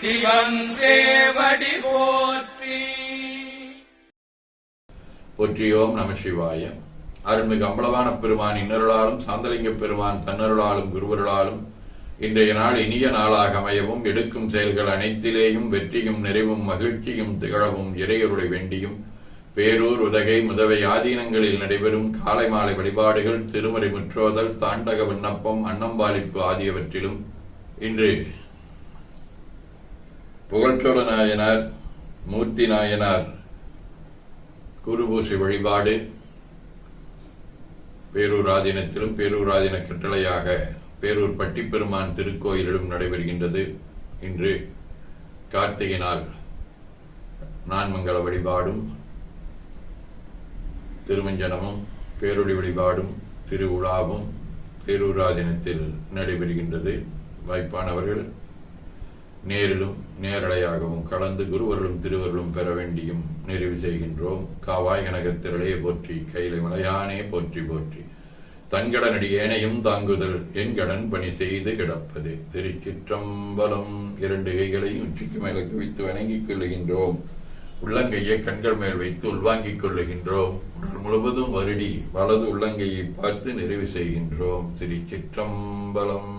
சிவன் தேவடி போற்றி. போற்றியோம் நம சிவாய. அருள்மிகு அம்பளவான பெருமான் இன்னருளாலும் சாந்தலிங்க பெருமான் தன்னருளாலும் குருவருளாலும் இன்றைய நாள் இனிய நாளாக அமையவும் எடுக்கும் செயல்கள் அனைத்திலேயும் வெற்றியும் நிறைவும் மகிழ்ச்சியும் திகழவும் இறையருடைய வேண்டியும் பேரூர் உதகை முதவை ஆதீனங்களில் நடைபெறும் காலை மாலை வழிபாடுகள் திருமறை முற்றோதல் தாண்டக விண்ணப்பம் அன்னம்பாலிப்பு ஆகியவற்றிலும் இன்று புகழ்ச்சோழ நாயனார் மூர்த்தி நாயனார் குருபூசை வழிபாடு பேரூராதீனத்திலும் ஆதீனத்திலும் கட்டளையாக பேரூர் பட்டிப்பெருமான் திருக்கோயிலிலும் நடைபெறுகின்றது. இன்று கார்த்திகை நாள் நான்மங்கல வழிபாடும் திருமஞ்சனமும் பேரொளி வழிபாடும் திருவிழாவும் பேரூராதீனத்தில் நடைபெறுகின்றது. வாய்ப்பானவர்கள் நேரிலும் நேரலையாகவும் கலந்து குருவர்களும் திருவர்களும் பெற வேண்டியும் நிறைவு செய்கின்றோம். காவாய் கனகத்திரளே போற்றி கைலை மலையானே போற்றி போற்றி. தன்கடனடி ஏனையும் தாங்குதல் என் கடன் பணி செய்து கிடப்பது. திருச்சிற்றம்பலம் இரண்டு கைகளையும் உச்சிக்கு மேல குவித்து வணங்கிக் கொள்ளுகின்றோம். உள்ளங்கையை கண்கள் மேல் வைத்து உள்வாங்கிக் கொள்ளுகின்றோம். உடல் முழுவதும் வருடி வலது உள்ளங்கையை பார்த்து நிறைவு செய்கின்றோம். திருச்சிற்றம்பலம்